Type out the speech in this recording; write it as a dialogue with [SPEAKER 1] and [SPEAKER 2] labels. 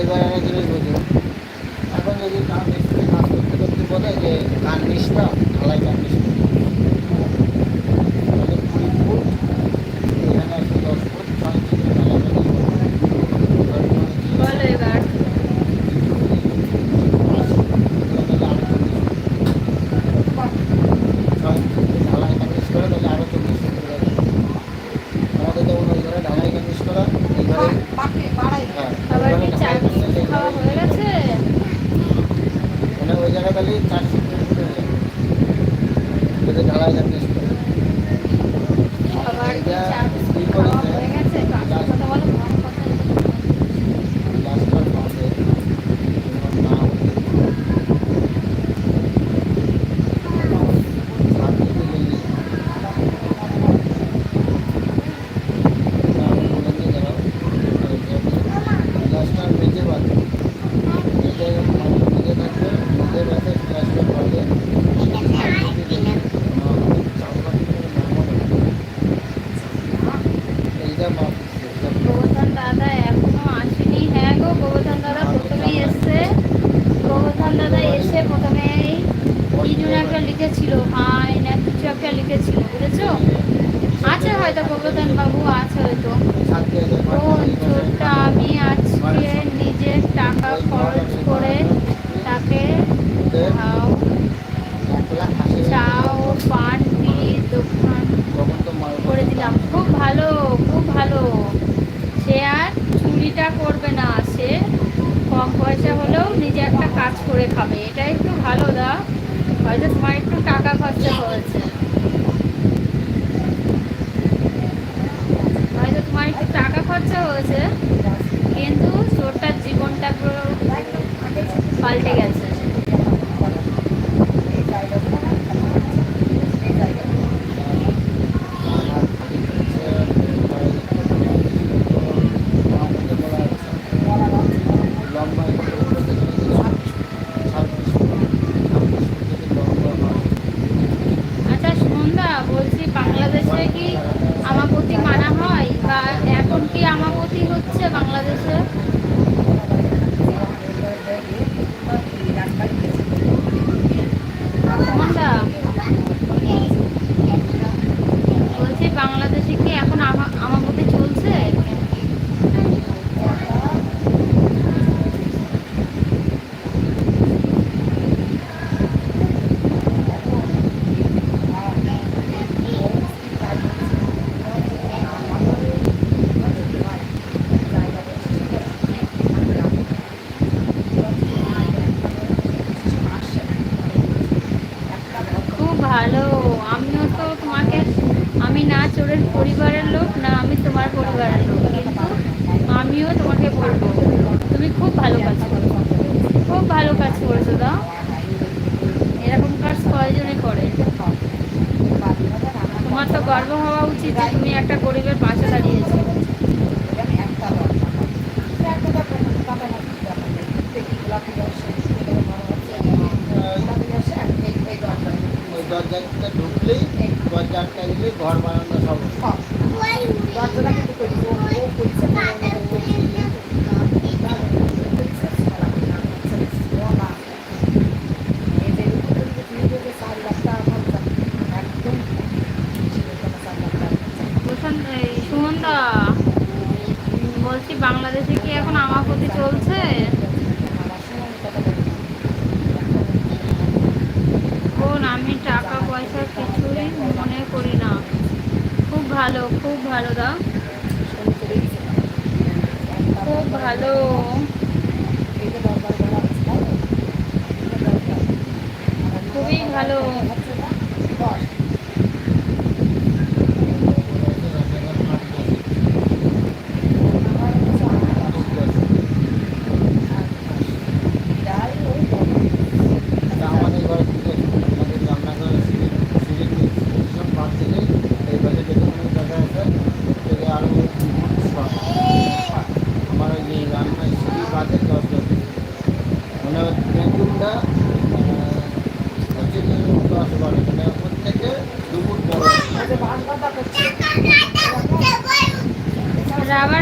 [SPEAKER 1] এবার একটা জিনিস বুঝুন এখন যদি কান মিস্ত্রি কাজ করতে করতে বলে যে কান মিশটা ঢালাই কান মিশটা যদি
[SPEAKER 2] লিখেছিল হাই না, কিছু একটা লিখেছিল, বুঝেছ? আছে হয়তো গোবর্ধন বাবু, আছে হয়তো। আমি আজকে নিজের টাকা খরচ করে তাকে চাও, পান দোকান করে দিলাম। খুব ভালো খুব ভালো। সে আর চুরিটা করবে না, সে কম পয়সা হলেও নিজে একটা কাজ করে খাবে। এটা একটু ভালো, দা। হয়তো তোমার একটু টাকা খরচা হয়েছে হয়তো তোমার একটু টাকা খরচা হয়েছে কিন্তু চোরটার জীবনটা পুরো পাল্টে গেছে আচ্ছা সন্ধ্যা বলছি বাংলাদেশে কি আমাপতি মানা হয় বা এখন কি আমাপতি হচ্ছে বাংলাদেশে বাংলাদেশ? বলছি বাংলাদেশে কি এখন আমা- আমাপতি চলছে খুব ভালো। আমিও তো তোমাকে, আমি না চোরের পরিবারের লোক, না আমি তোমার পরিবারের লোক, কিন্তু আমিও তোমাকে বলব, তুমি খুব ভালো কাজ করো খুব ভালো কাজ করেছ দাও। এরকম কাজ কয়জনে করে? তোমার তো গর্ব হওয়া উচিত যে তুমি একটা গরিবের পাশে দাঁড়িয়েছো।
[SPEAKER 1] দরজাটা ঢুকলেই দরজা আটকা ঘর বানানো সব।
[SPEAKER 2] এই সুমনদা, বলছি বাংলাদেশে কি এখন আমাপতি চলছে বোন আমি টাকা পয়সা কিছুই মনে করি না খুব ভালো খুব ভালো দা খুব ভালো। খুবই ভালো। রাবার